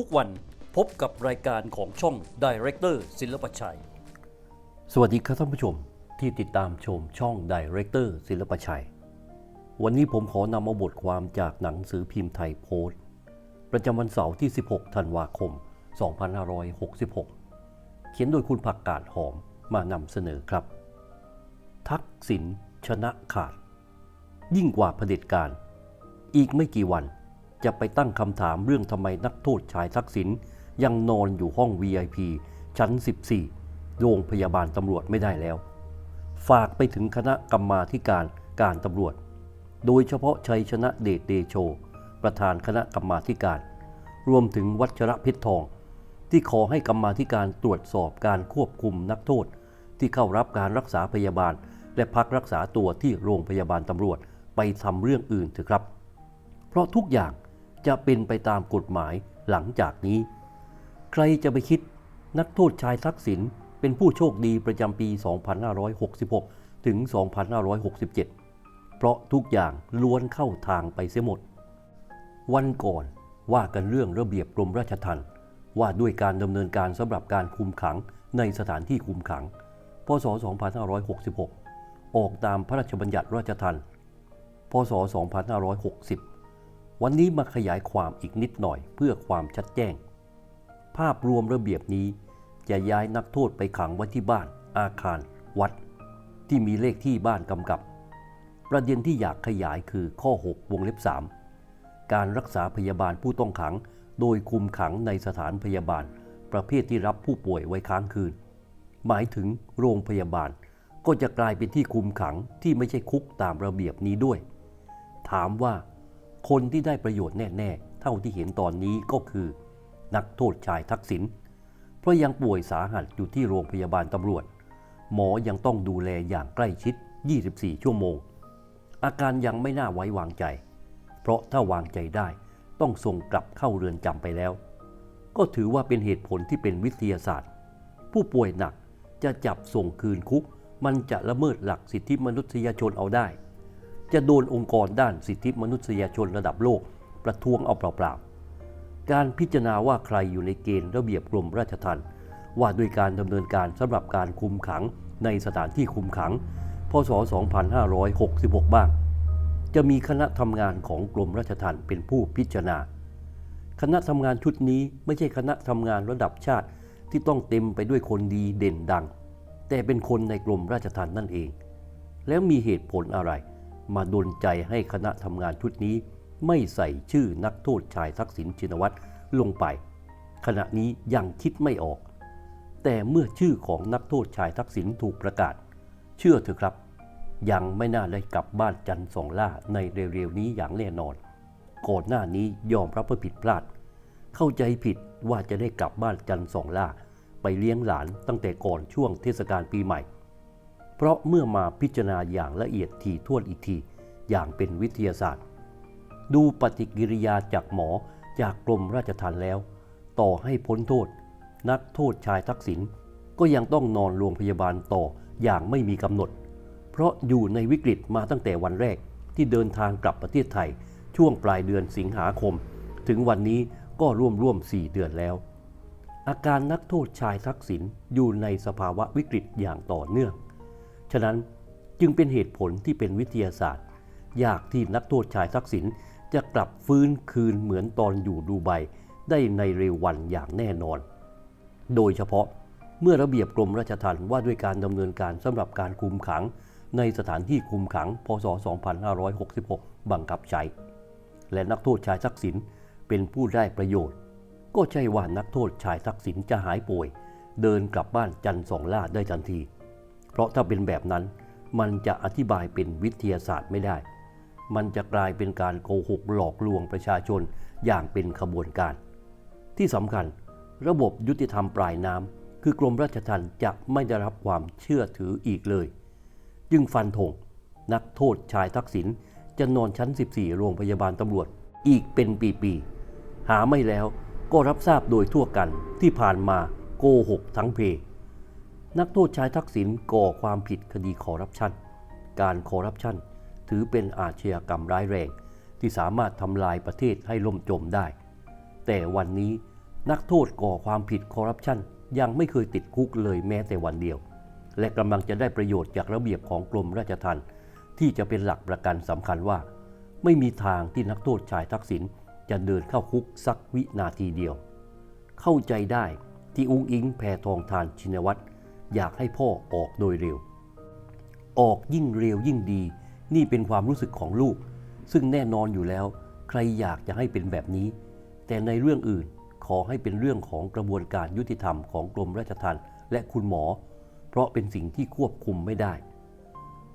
ทุกวันพบกับรายการของช่อง Director ศิลปชัย สวัสดีครับท่านผู้ชมที่ติดตามชมช่อง Director ศิลปชัย วันนี้ผมขอนำเอาบทความจากหนังสือพิมพ์ไทยโพสต์ ประจำวันเสาร์ที่ 16 ธันวาคม 2566 เขียนโดยคุณผักกาดหอมมานำเสนอครับ ทักษิณชนะขาด ยิ่งกว่าเผด็จการ อีกไม่กี่วัน จะไปตั้งคำถามเรื่องทำไมนักโทษชายทักษิณยังนอนอยู่ห้อง VIP ชั้น 14 โรงพยาบาลตำรวจไม่ได้แล้ว ฝากไปถึงคณะกรรมาการการตำรวจ โดยเฉพาะชัยชนะเดชเดโช ประธานคณะกรรมาการ รวมถึงวัชระเพชรทอง ที่ขอให้กรรมาการตรวจสอบการควบคุมนักโทษ ที่เข้ารับการรักษาพยาบาล และพักรักษาตัวที่โรงพยาบาลตำรวจไปทำเรื่องอื่นเถอะครับ เพราะทุกอย่าง จะเป็นไปตามกฎหมายหลังจากนี้ ใครจะไปคิดนักโทษชายทักษิณเป็นผู้โชคดีประจำปี 2566 ถึง 2567 เพราะทุกอย่างล้วนเข้าทางไปเสียหมด วันก่อนว่ากันเรื่องระเบียบกรมราชทัณฑ์ว่าด้วยการดำเนินการสำหรับการคุมขังในสถานที่คุมขัง พศ 2566 ออกตามพระราชบัญญัติราชทัณฑ์ พศ 2560 วันนี้มาขยายความอีกนิดหน่อยเพื่อความชัดแจ้ง ภาพรวมระเบียบนี้จะย้ายนักโทษไปขังไว้ที่บ้าน อาคาร วัด ที่มีเลขที่บ้านกำกับ ประเด็นที่อยากขยายคือข้อ 6 วงเล็บ 3 การรักษาพยาบาลผู้ต้องขัง โดยคุมขังในสถานพยาบาล ประเภทที่รับผู้ป่วยไว้ค้างคืน หมายถึงโรงพยาบาล ก็จะกลายเป็นที่คุมขังที่ไม่ใช่คุกตามระเบียบนี้ด้วย ถามว่า คนที่ได้ประโยชน์แน่ๆ เท่าที่เห็นตอนนี้ก็คือ นักโทษชายทักษิณเพราะยังป่วยสาหัสอยู่ที่โรงพยาบาลตำรวจ หมอยังต้องดูแลอย่างใกล้ชิด 24 ชั่วโมง อาการยังไม่น่าไว้วางใจ เพราะถ้าวางใจได้ต้องส่งกลับเข้าเรือนจำไปแล้ว ก็ถือว่าเป็นเหตุผลที่เป็นวิทยาศาสตร์ ผู้ป่วยหนักจะจับส่งคืนคุก มันจะละเมิดหลักสิทธิมนุษยชนเอาได้ จะโดนองค์กรด้านสิทธิมนุษยชนระดับโลกประท้วงเอาเปล่าๆ การพิจารณาว่าใครอยู่ในเกณฑ์ระเบียบกรมราชทัณฑ์ว่าด้วยการดำเนินการสำหรับการคุมขังในสถานที่คุมขัง พศ 2566 บ้าง จะมีคณะทำงานของกรมราชทัณฑ์เป็นผู้พิจารณา คณะทำงานชุดนี้ไม่ใช่คณะทำงานระดับชาติที่ต้องเต็มไปด้วยคนดีเด่นดัง แต่เป็นคนในกรมราชทัณฑ์นั่นเอง แล้วมีเหตุผลอะไร มาดลใจให้คณะทำงานชุดนี้ ไม่ใส่ชื่อนักโทษชายทักษิณชินวัตรลงไป ขณะนี้ยังคิดไม่ออก แต่เมื่อชื่อของนักโทษชายทักษิณถูกประกาศ เชื่อเถอะครับ ยังไม่น่าได้กลับบ้านจันทร์สองล่าในเร็วๆนี้อย่างแน่นอน ก่อนหน้านี้ยอมรับว่าผิดพลาด เข้าใจผิดว่าจะได้กลับบ้านจันทร์สองล่าไปเลี้ยงหลานตั้งแต่ก่อนช่วงเทศกาลปีใหม่ เพราะเมื่อมาพิจารณาอย่างละเอียดถี่วนอีกที อย่างเป็นวิทยาศาสตร์ ดูปฏิกิริยาจากหมอจากกรมราชทัณฑ์แล้ว ต่อให้พ้นโทษ นักโทษชายทักษิณก็ยังต้องนอนโรงพยาบาลต่ออย่างไม่มีกำหนด เพราะอยู่ในวิกฤตมาตั้งแต่วันแรกที่เดินทางกลับประเทศไทย ช่วงปลายเดือนสิงหาคม ถึงวันนี้ก็ร่วมร่วม 4 เดือนแล้ว อาการนักโทษชายทักษิณอยู่ในสภาวะวิกฤตอย่างต่อเนื่อง ฉะนั้นจึงเป็นเหตุผลที่เป็นวิทยาศาสตร์ ยากที่นักโทษชายทักษิณจะกลับฟื้นคืนเหมือนตอนอยู่ดูไบได้ในเร็ววันอย่างแน่นอน โดยเฉพาะเมื่อระเบียบกรมราชทัณฑ์ว่าด้วยการดำเนินการสำหรับการคุมขัง ในสถานที่คุมขัง พศ 2566 บังคับใช้ และนักโทษชายทักษิณเป็นผู้ได้ประโยชน์ ก็ใช่ว่านักโทษชายทักษิณจะหายป่วย เดินกลับบ้านจันทร์สองล่าได้ทันที เพราะถ้าเป็นแบบนั้น มันจะอธิบายเป็นวิทยาศาสตร์ไม่ได้ มันจะกลายเป็นการโกหกหลอกลวงประชาชนอย่างเป็นขบวนการ ที่สำคัญ ระบบยุติธรรมปลายน้ำคือกรมราชทัณฑ์จะไม่ได้รับความเชื่อถืออีกเลย จึงฟันธงนักโทษชายทักษิณจะนอนชั้น 14 โรงพยาบาลตำรวจอีกเป็นปีๆหาไม่แล้วก็รับทราบโดยทั่วกันที่ผ่านมาโกหกทั้งเพ นักโทษชายทักษิณก่อความผิดคดีคอร์รัปชัน การคอร์รัปชันถือเป็นอาชญากรรมร้ายแรง ที่สามารถทำลายประเทศให้ล่มจมได้ แต่วันนี้นักโทษก่อความผิดคอร์รัปชันยังไม่เคยติดคุกเลยแม้แต่วันเดียว และกำลังจะได้ประโยชน์จากระเบียบของกรมราชทัณฑ์ที่จะเป็นหลักประกันสำคัญว่า ไม่มีทางที่นักโทษชายทักษิณจะเดินเข้าคุกสักวินาทีเดียว เข้าใจได้ที่อุ้งอิงแพทองทานชินวัตร อยากให้พ่อออกโดยเร็ว ออกยิ่งเร็วยิ่งดี นี่เป็นความรู้สึกของลูก ซึ่งแน่นอนอยู่แล้ว ใครอยากจะให้เป็นแบบนี้ แต่ในเรื่องอื่นขอให้เป็นเรื่องของกระบวนการยุติธรรมของกรมราชทัณฑ์และคุณหมอ เพราะเป็นสิ่งที่ควบคุมไม่ได้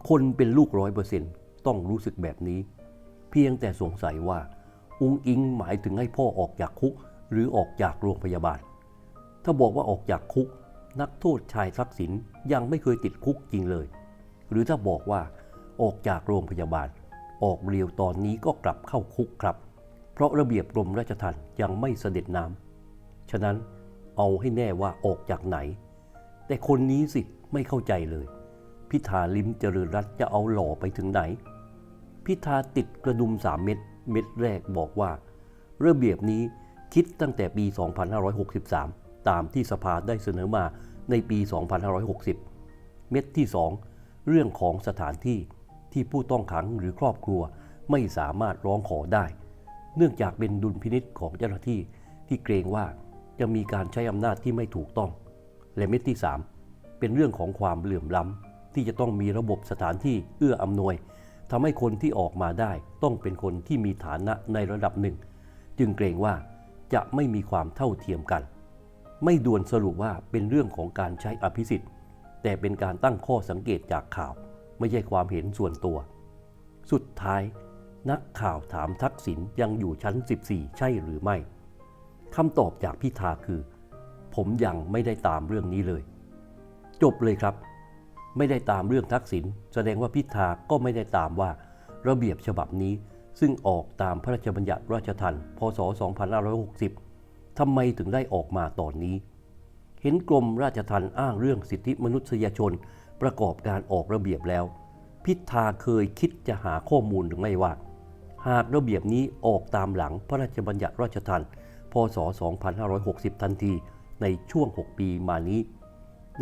คนเป็นลูกร้อยเปอร์เซ็นต์ต้องรู้สึกแบบนี้ เพียงแต่สงสัยว่า อุ้งอิงหมายถึงให้พ่อออกจากคุก หรือออกจากโรงพยาบาล ถ้าบอกว่าออกจากคุก นักโทษชายทักษิณยังไม่เคยติดคุกจริงเลย หรือถ้าบอกว่าออกจากโรงพยาบาล ออกเรียวตอนนี้ก็กลับเข้าคุกครับ เพราะระเบียบกรมราชทัณฑ์ยังไม่เสด็จน้ำฉะนั้นเอาให้แน่ว่าออกจากไหน แต่คนนี้สิไม่เข้าใจเลย พิธาลิมเจริญรัตจะเอาหล่อไปถึงไหน พิธาติดกระดุมสามเม็ดเม็ดแรกบอกว่า ระเบียบนี้คิดตั้งแต่ปี 2563 ตามที่สภาได้เสนอมาในปี 2560 เม็ดที่ 2 เรื่องของสถานที่ที่ผู้ต้องขังหรือครอบครัวไม่สามารถร้องขอได้ เนื่องจากเป็นดุลพินิษของเจ้าหน้าที่ที่เกรงว่าจะมีการใช้อำนาจที่ไม่ถูกต้อง และเม็ดที่ 3 เป็นเรื่องของความเหลื่อมล้ำ ที่จะต้องมีระบบสถานที่เอื้ออำนวยทำให้คนที่ออกมาได้ต้องเป็นคนที่มีฐานะในระดับหนึ่ง จึงเกรงว่าจะไม่มีความเท่าเทียมกัน ไม่ด่วนสรุปว่าเป็นเรื่องของการใช้อภิสิทธิ์ แต่เป็นการตั้งข้อสังเกตจากข่าว ไม่ใช่ความเห็นส่วนตัว สุดท้าย นักข่าวถามทักษิณยังอยู่ชั้น 14 ใช่หรือไม่คำตอบจากพิธาคือ ผมยังไม่ได้ตามเรื่องนี้เลย จบเลยครับ ไม่ได้ตามเรื่องทักษิณแสดงว่าพิธาก็ไม่ได้ตามว่า ระเบียบฉบับนี้ซึ่งออกตามพระราชบัญญัติราชทัณฑ์พศ 2560 ทำไมถึงได้ออกมาตอนนี้ เห็นกรมราชทัณฑ์อ้างเรื่องสิทธิมนุษยชน ประกอบการออกระเบียบแล้ว พิธาเคยคิดจะหาข้อมูลหรือไม่ว่า หากระเบียบนี้ออกตามหลังพระราชบัญญัติราชทัณฑ์พศ 2560 ทันทีในช่วง 6 ปีมานี้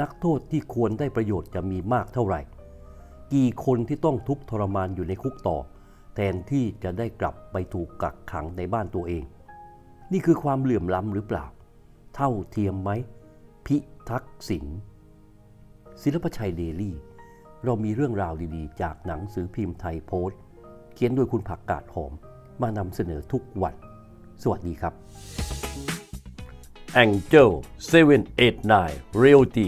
นักโทษที่ควรได้ประโยชน์จะมีมากเท่าไหร่ กี่คนที่ต้องทุกข์ทรมานอยู่ในคุกต่อ แทนที่จะได้กลับไปถูกกักขังในบ้านตัวเอง นี่คือความเหลื่อมล้ำหรือเปล่า เท่าเทียมไหม พิทักษิณศิลปชัยเดลี่ เรามีเรื่องราวดีๆ จากหนังสือพิมพ์ไทยโพสต์ เขียนโดยคุณผักกาดหอม มานำเสนอทุกวัน สวัสดีครับ Angel 789 Realty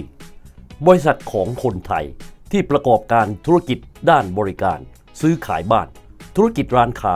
บริษัทของคนไทยที่ประกอบการธุรกิจด้านบริการ ซื้อขายบ้าน ธุรกิจร้านค้า